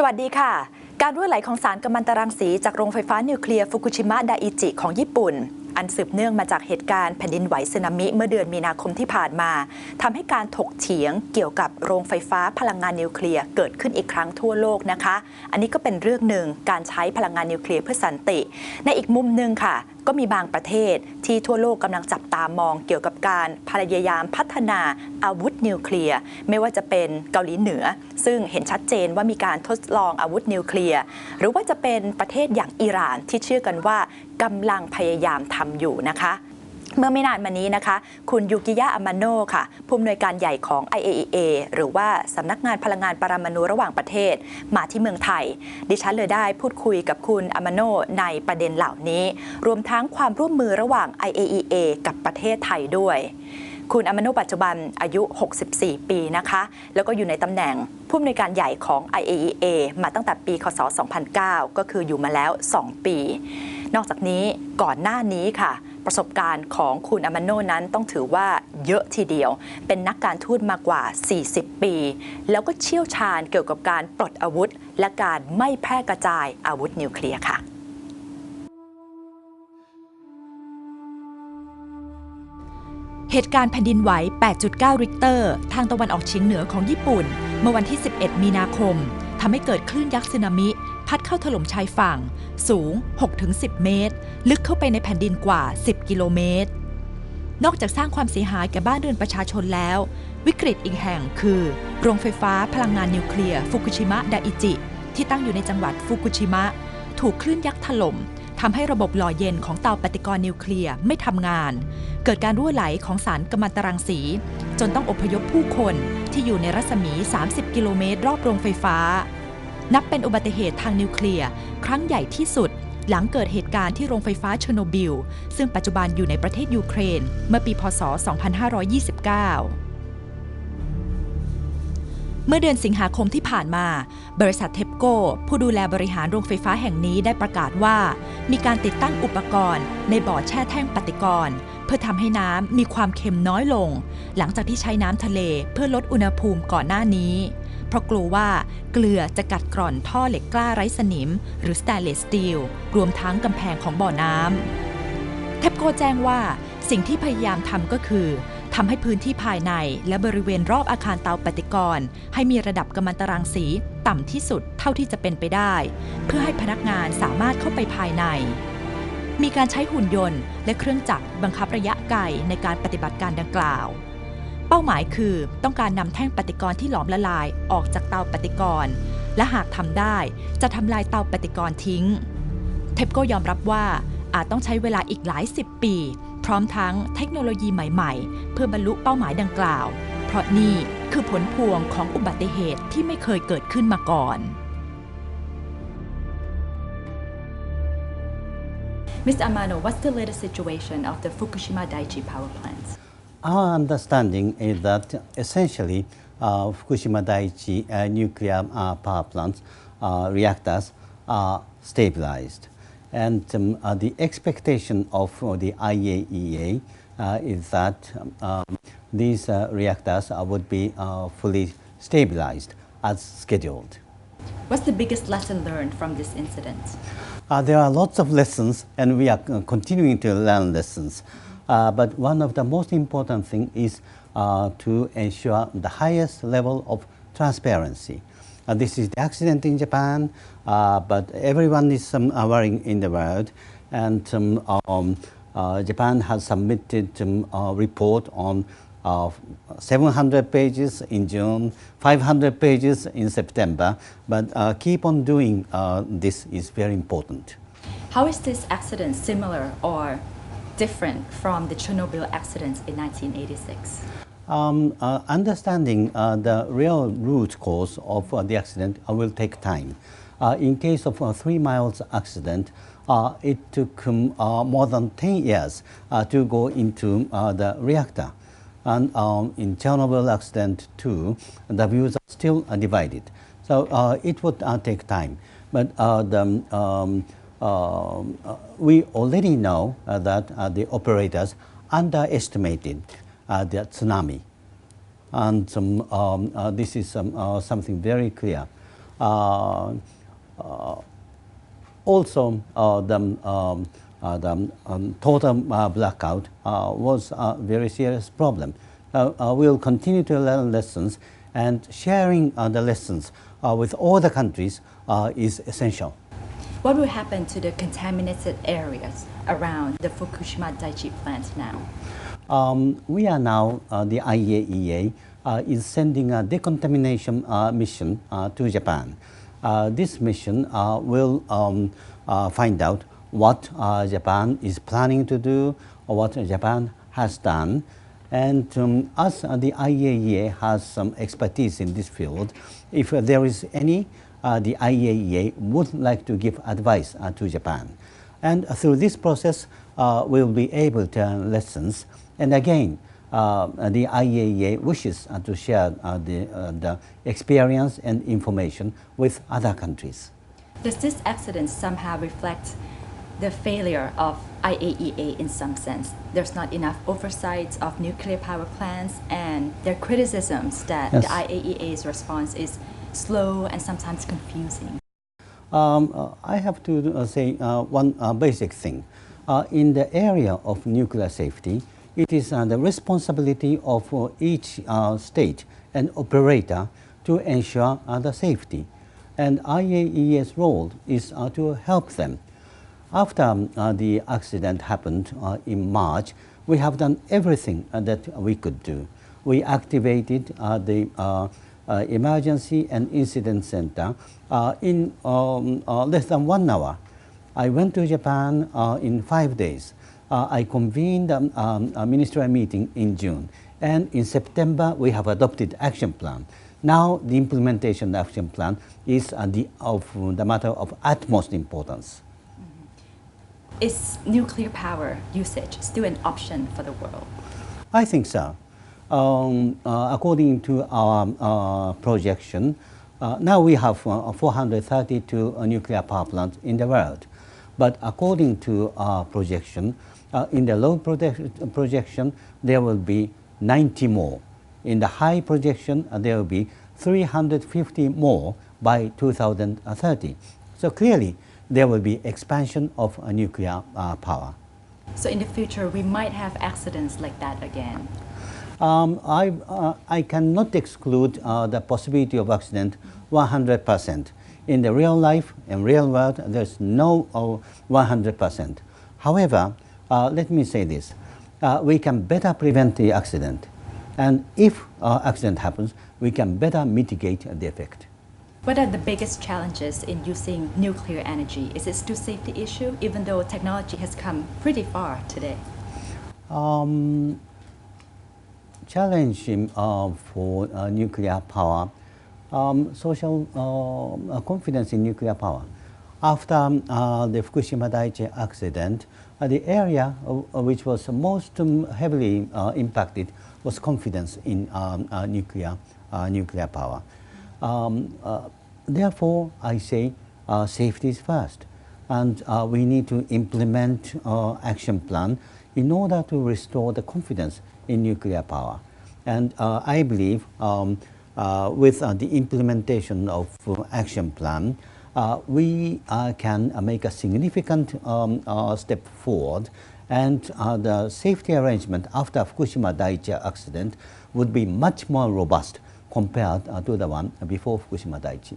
สวัสดีค่ะ การรั่วไหลของสารกัมมันตรังสีจากโรงไฟฟ้านิวเคลียร์ฟุกุชิมะไดอิจิของญี่ปุ่น อันสืบเนื่องมาจากเหตุการณ์แผ่นดินไหวสึนามิเมื่อเดือนมีนาคมที่ผ่านมาทำให้การถกเถียงเกี่ยวกับโรงไฟฟ้าพลังงานนิวเคลียร์เกิดขึ้นอีกครั้งทั่วโลกนะคะ อันนี้ก็เป็นเรื่องหนึ่งการใช้พลังงานนิวเคลียร์เพื่อสันติ ในอีกมุมหนึ่งค่ะ ก็มีบางประเทศที่ทั่วโลกกำลังจับตามองเกี่ยวกับการพยายามพัฒนาอาวุธนิวเคลียร์ไม่ว่าจะเป็นเกาหลีเหนือ ซึ่งเห็นชัดเจนว่ามีการทดลองอาวุธนิวเคลียร์หรือว่าจะเป็นประเทศอย่างอิหร่านที่เชื่อกันว่า กำลังพยายามทำอยู่นะคะเมื่อไม่นานมานี้นะคะ คุณยูกิยะอามาโนค่ะ ผู้อำนวยการใหญ่ของ IAEA หรือว่าสำนักงานพลังงานปรมาณูระหว่างประเทศ มาที่เมืองไทย ดิฉันเลยได้พูดคุยกับคุณอามาโนในประเด็นเหล่านี้ รวมทั้งความร่วมมือระหว่าง IAEA กับประเทศไทยด้วยคุณอามาโนปัจจุบันอายุ 64 ปีนะคะ แล้วก็อยู่ในตำแหน่งผู้อำนวยการใหญ่ของ IAEA มาตั้งแต่ปี คศ 2009 ก็คืออยู่มาแล้ว 2 ปี นอกจากนี้ก่อนหน้านี้ค่ะ ประสบการณ์ของคุณอามาโนนั้นต้องถือว่าเยอะทีเดียว เป็นนักการทูตมากกว่า 40 ปี แล้วก็เชี่ยวชาญเกี่ยวกับการปลดอาวุธ และการไม่แพร่กระจายอาวุธนิวเคลียร์ค่ะเหตุการณ์แผ่นดินไหว 8.9 ริกเตอร์ ทางตะวันออกเฉียงเหนือของญี่ปุ่น เมื่อวันที่ 11 มีนาคม ทำให้เกิดคลื่นยักษ์สึนามิ พัดเข้าถล่มชายฝั่ง สูง 6-10 เมตร ลึกเข้าไปในแผ่นดินกว่า 10 กิโลเมตร นอกจากสร้างความเสียหายแก่บ้านเรือนประชาชนแล้ว วิกฤตอีกแห่งคือ โรงไฟฟ้าพลังงานนิวเคลียร์ฟุกุชิมะไดอิจิ ที่ตั้งอยู่ในจังหวัดฟุกุชิมะ ถูกคลื่นยักษ์ถล่มทำให้ระบบหล่อเย็นของเตาปฏิกรณ์นิวเคลียร์ไม่ทำงาน เกิดการรั่วไหลของสารกัมมันตรังสี จนต้องอพยพผู้คนที่อยู่ในรัศมี 30 กิโลเมตร รอบโรงไฟฟ้า นับเป็นอุบัติเหตุทางนิวเคลียร์ครั้งใหญ่ที่สุด หลังเกิดเหตุการณ์ที่โรงไฟฟ้าเชอร์โนบิล ซึ่งปัจจุบันอยู่ในประเทศยูเครน เมื่อปีพศ 2529เมื่อเดือนสิงหาคมที่ผ่านมา บริษัทเทปโกผู้ดูแลบริหารโรงไฟฟ้าแห่งนี้ได้ประกาศว่า มีการติดตั้งอุปกรณ์ ในบ่อแช่แท่งปฏิกรณ์ เพื่อทำให้น้ำมีความเค็มน้อยลง หลังจากที่ใช้น้ำทะเลเพื่อลดอุณหภูมิก่อนหน้านี้ เพราะกลัวว่าเกลือจะกัดกร่อนท่อเหล็กกล้าไร้สนิม หรือสแตนเลสสตีลรวมทั้งกำแพงของบ่อน้ำเทปโกแจ้งว่าสิ่งที่พยายามทำก็คือทำให้พื้นที่ภายในและบริเวณรอบอาคารเตาปฏิกรณ์ให้มีระดับกัมมันตรังสีต่ำที่สุดเท่าที่จะเป็นไปได้ เพื่อให้พนักงานสามารถเข้าไปภายใน มีการใช้หุ่นยนต์และเครื่องจักรบังคับระยะไกลในการปฏิบัติการดังกล่าว เป้าหมายคือต้องการนำแท่งปฏิกรณ์ที่หลอมละลายออกจากเตาปฏิกรณ์ และหากทำได้จะทำลายเตาปฏิกรณ์ทิ้ง เทปโกยอมรับว่าอาจต้องใช้เวลาอีกหลายสิบปี พร้อมทั้งเทคโนโลยีใหม่ๆ เพื่อบรรลุเป้าหมายดังกล่าว เพราะนี่คือผลพวงของอุบัติเหตุที่ไม่เคยเกิดขึ้นมาก่อน Mr. Amano, what's the latest situation of the Fukushima Daiichi power plants? Our understanding is that essentially uh, Fukushima Daiichi uh, nuclear uh, power plants uh, reactors are stabilized. And um, uh, the expectation of uh, the IAEA uh, is that um, these uh, reactors uh, would be uh, fully stabilized as scheduled. What's the biggest lesson learned from this incident? Uh, there are lots of lessons, and we are continuing to learn lessons. Uh, but one of the most important thing is uh, to ensure the highest level of transparency. Uh, this is the accident in Japan, uh, but everyone is um, worrying in the world, and um, um, uh, Japan has submitted um, a report on uh, 700 pages in June, 500 pages in September, but keep on doing this is very important. How is this accident similar or different from the Chernobyl accident in 1986? Um, uh, understanding uh, the real root cause of uh, the accident uh, will take time. Uh, in case of a three miles accident, uh, it took um, more than 10 years to go into the reactor. And um, in Chernobyl accident too, the views are still divided. So it would take time. But the, um, uh, we already know uh, that uh, the operators underestimated uh, the tsunami. And um, um, this is uh, something very clear. also, the, um, the um, total blackout was a very serious problem. We will continue to learn lessons, and sharing the lessons with all the countries is essential. What will happen to the contaminated areas around the Fukushima Daiichi plant now? Um, we are now, uh, the IAEA uh, is sending a decontamination uh, mission uh, to Japan. Uh, this mission uh, will um, find out what Japan is planning to do or what Japan has done. And um, as the IAEA has some expertise in this field, if there is any, uh, the IAEA would like to give advice uh, to Japan. And through this process, uh, we will be able to learn lessons. And again, uh, the IAEA wishes uh, to share uh, the, uh, the experience and information with other countries. Does this accident somehow reflect the failure of IAEA in some sense? There's not enough oversight of nuclear power plants, and there are criticisms that Yes. the IAEA's response is slow and sometimes confusing. Um, uh, I have to uh, say uh, one basic thing. In the area of nuclear safety, it is the responsibility of each state and operator to ensure the safety. And IAEA's role is to help them. After um, uh, the accident happened uh, in March, we have done everything uh, that we could do. We activated the emergency and incident center uh, in um, uh, less than one hour. I went to Japan uh, in five days. Uh, I convened um, um, a ministerial meeting in June, and in September we have adopted action plan. Now the implementation action plan is uh, the, of the matter of utmost importance. Is nuclear power usage still an option for the world? I think so. Um, uh, according to our uh, projection, uh, now we have uh, 432 uh, nuclear power plants in the world. But according to our projection, in the low project- projection, there will be 90 more. In the high projection, there will be 350 more by 2030. So clearly, there will be expansion of uh, nuclear uh, power. So in the future, we might have accidents like that again. Um, I, uh, I cannot exclude uh, the possibility of accident 100%. In the real life, in real world, there's no uh, 100%. However, uh, let me say this. Uh, we can better prevent the accident. And if uh, accident happens, we can better mitigate the effect. What are the biggest challenges in using nuclear energy? Is it still safety issue, even though technology has come pretty far today? Um, challenge uh, for uh, nuclear power, um, social uh, confidence in nuclear power. After um, the Fukushima Daiichi accident, the area which was most um, heavily impacted was confidence in um, nuclear, nuclear power. Um, therefore, I say safety is first and uh, we need to implement uh, action plan in order to restore the confidence in nuclear power. And uh, I believe um, uh, with uh, the implementation of uh, action plan, uh, we uh, can make a significant um, step forward and the safety arrangement after Fukushima Daiichi accident would be much more robust compared to the one before Fukushima Daiichi.